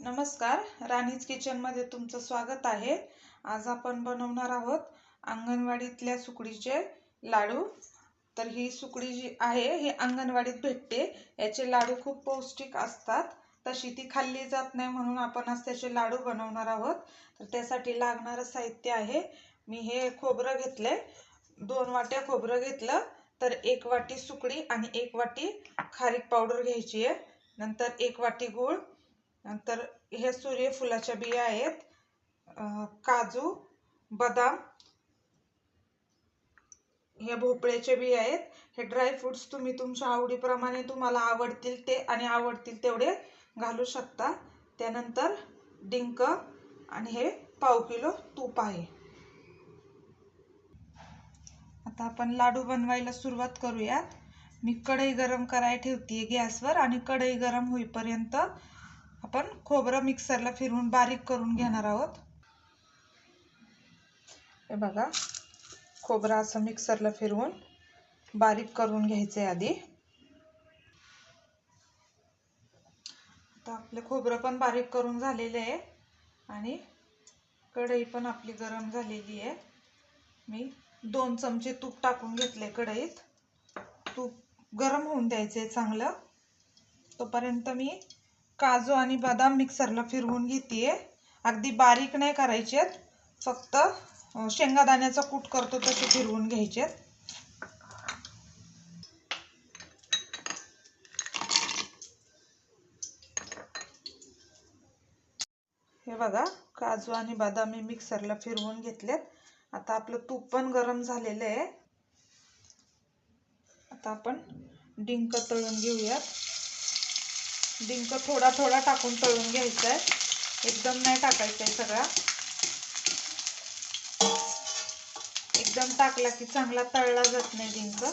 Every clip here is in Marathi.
नमस्कार. राणीज किचनमध्ये तुमचं स्वागत आहे. आज आपण बनवणार आहोत अंगणवाडीतल्या सुकडीचे लाडू. तर ही सुकडी जी आहे ही अंगणवाडीत भेटते. याचे लाडू खूप पौष्टिक असतात. तशी ती खाल्ली जात नाही म्हणून आपण आज त्याचे लाडू बनवणार आहोत. तर त्यासाठी लागणारं साहित्य आहे. मी हे खोबरं घेतलंय. दोन वाट्या खोबरं घेतलं. तर एक वाटी सुकडी आणि एक वाटी खारीक पावडर घ्यायची आहे. नंतर एक वाटी गूळ. नंतर हे सूर्यफुलाच्या बिया आहेत. काजू बदाम हे भोपळ्याचे बिया आहेत. हे ड्राय फ्रुट्स तुम्ही तुमच्या आवडीप्रमाणे तुम्हाला आवडतील ते आणि आवडतील तेवढे घालू शकता. त्यानंतर डिंक आणि हे पाव किलो तूप आहे. आता आपण लाडू बनवायला सुरुवात करूयात. मी कढई गरम करायला ठेवते गॅसवर आणि कढई गरम होईपर्यंत आपण खोबरं मिक्सरला फिरवून बारीक करून घेणार आहोत. हे बघा खोबरं असं मिक्सरला फिरवून बारीक करून घ्यायचंय आधी. आता आपलं खोबरं पण बारीक करून झालेलं आहे आणि कढई पण आपली गरम झालेली आहे. मी दोन चमचे तूप टाकून घेतले कढईत. तूप गरम होऊन द्यायचे चांगलं. तोपर्यंत मी काजू आणि बदाम मिक्सरला फिरवून घेते अगदी बारीक नाही करायचे फक्त शेंगादाण्याचा कूट करतो तसे फिरवून घ्यायचे हे बघा काजू आणि बदाम मी मिक्सरला फिरवून घेतलेत. आता आपलं तूप पण गरम झालेलं आहे. आता आपण डिंक तळून घेऊयात. डिंक थोडा थोडा टाकून तळून घ्यायचा आहे एकदम नाही टाकायचा आहे सगळा. एकदम टाकला की चांगला तळला जात नाही डिंक.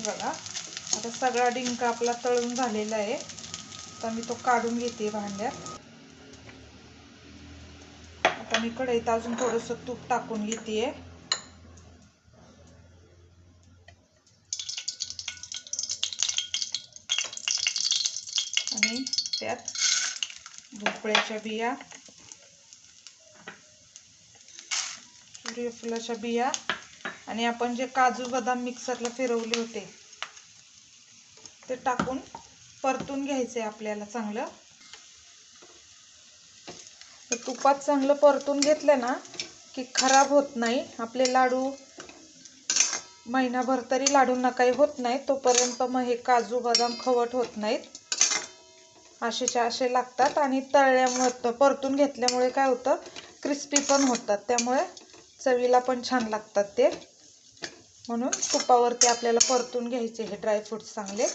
बघा. आता सगळा डिंक आपला तळून झालेला आहे. आता मी तो काढून घेते भांड्यात. आता मी कढईत अजून थोडस तूप टाकून घेते. आणि त्यात भोपळ्याच्या बिया सूर्यफुलाच्या बिया आणि आपण जे काजू बदाम मिक्सरला फिरवले होते. ते टाकून परतून घ्यायचे आपल्याला चांगलं. तुपात चांगलं परतून घेतलं ना की खराब होत नाही. आपले लाडू महिनाभर तरी लाडूंना काही होत नाही तोपर्यंत मग हे काजू बदाम खवट होत नाहीत. असेच्या असे लागतात आणि तळल्यामुळे परतून घेतल्यामुळे काय होतं क्रिस्पी पण होतात. त्यामुळे चवीला पण छान लागतात ते. म्हणून तुपावरती आपल्याला परतून घ्यायचे हे ड्रायफ्रुट्स चांगले.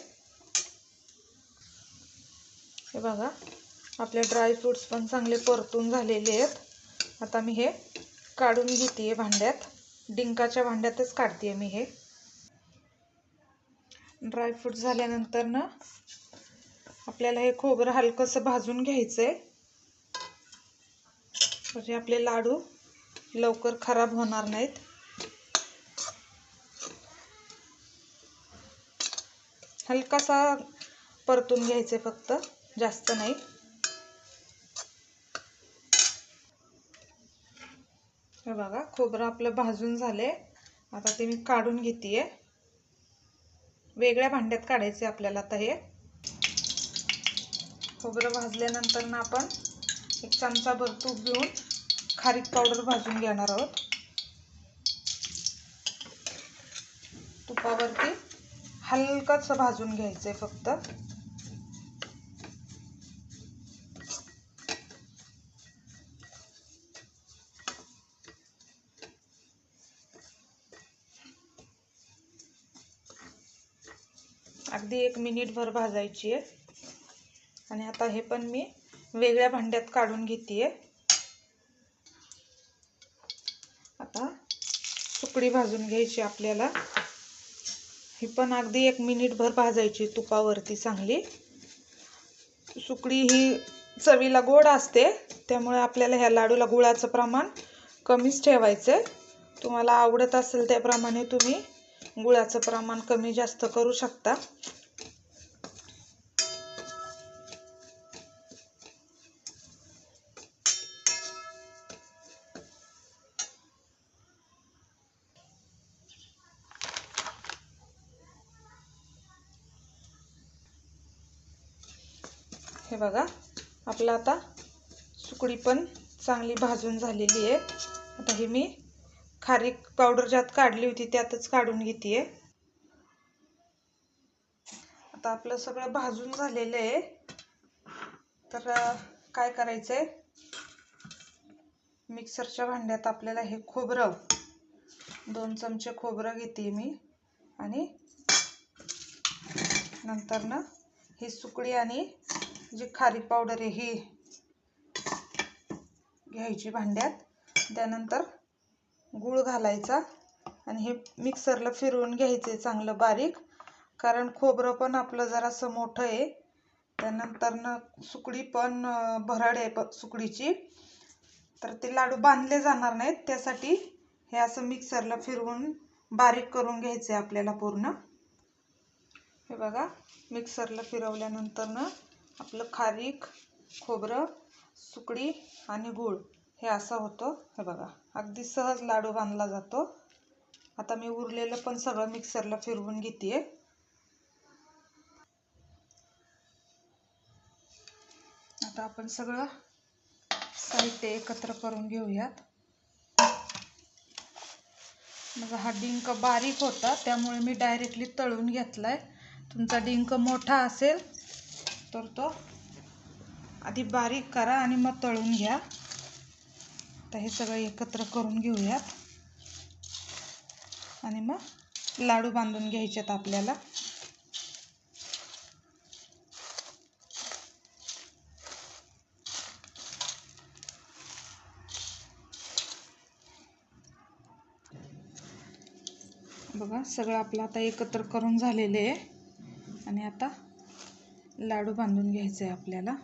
हे बघा आपले ड्रायफ्रूट्स पण चांगले परतून झालेले आहेत. आता मी हे काढून घेते आहे भांड्यात. डिंकाच्या भांड्यातच काढते मी हे. ड्रायफ्रूट झाल्यानंतर ना आपल्याला हे खोबरं हलकंसं भाजून घ्यायचं आहे म्हणजे आपले लाडू लवकर खराब होणार नाहीत. हलकासा परतून घ्यायचे फक्त. जास्त नाही. हे बघा खोबरं आपलं भाजून झाले आता ते मी काढून घेते वेगळ्या भांड्यात काढायचे आपल्याला आता हे. खोबरं भाजल्यानंतर ना आपण एक चमचाभर तूप घेऊन खारीक पावडर भाजून घेणार आहोत. तुपावरती हलकंच भाजून घ्यायचं आहे फक्त. अगदी एक मिनिटभर भाजायची आहे आणि आता हे पण मी वेगळ्या भांड्यात काढून घेते आता सुकडी भाजून घ्यायची आपल्याला. ही पण अगदी एक मिनिटभर भाजायची तुपावरती चांगली. सुकडी ही चवीला गोड असते त्यामुळे आपल्याला ह्या लाडूला गुळाचं प्रमाण कमीच ठेवायचं आहे तुम्हाला आवडत असेल त्याप्रमाणे तुम्ही गुळाचं प्रमाण कमी जास्त करू शकता. हे बघा आपलं आता सुकडी पण चांगली भाजून झालेली आहे. आता हे मी खारीक पावडर ज्यात काढली होती त्यातच काढून घेते आता आपलं सगळं भाजून झालेलं आहे. तर काय करायचं आहे मिक्सरच्या भांड्यात आपल्याला हे खोबरं दोन चमचे खोबरं घेते मी. आणि नंतर ना ही सुकडी आणि जी खारी पावडर आहे ही घ्यायची भांड्यात. त्यानंतर गूळ घालायचा आणि हे मिक्सरला फिरवून घ्यायचे चांगलं बारीक. कारण खोबरं पण आपलं जरासं मोठं आहे. त्यानंतर ना सुकडी पण भरड आहे प सुकडीची. तर ते लाडू बांधले जाणार नाहीत. त्यासाठी हे असं मिक्सरला फिरवून बारीक करून घ्यायचे आपल्याला पूर्ण. हे बघा मिक्सरला फिरवल्यानंतर ना आपलं खारीक खोबरं सुकडी आणि गूळ. हे असं होतं. हे बघा अगदी सहज लाडू बांधला जातो. आता मी उरलेलं पण सगळं मिक्सरला फिरवून घेते आता आपण सगळं साहित्य एकत्र करून घेऊयात. माझा हा डिंक बारीक होता त्यामुळे मी डायरेक्टली तळून घेतलाय. तुमचा डिंक मोठा असेल तर तो आधी बारीक करा आणि मग तळून घ्या. आता हे सगळं एकत्र करून घेऊयात. आणि मग लाडू बांधून घ्यायचेत आपल्याला. बघा सगळं आपलं आता एकत्र करून झालेलं आहे. आणि आता लाडू बांधून घ्यायचे आहे आपल्याला.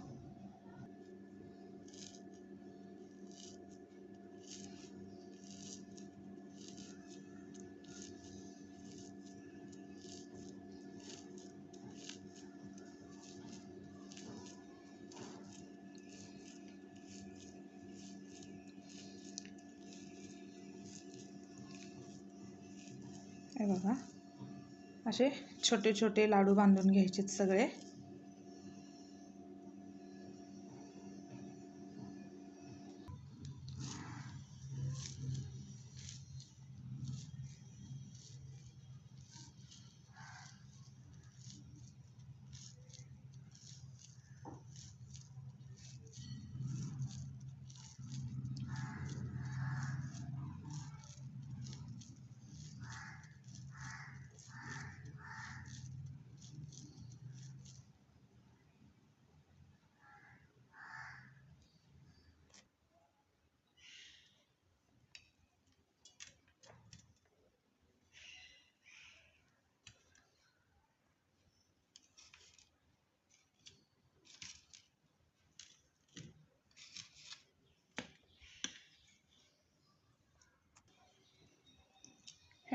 हे बघा. असे छोटे छोटे लाडू बांधून घ्यायचेत सगळे.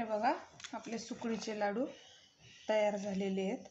हे बघा आपले सुकडीचे लाडू तयार झालेले आहेत.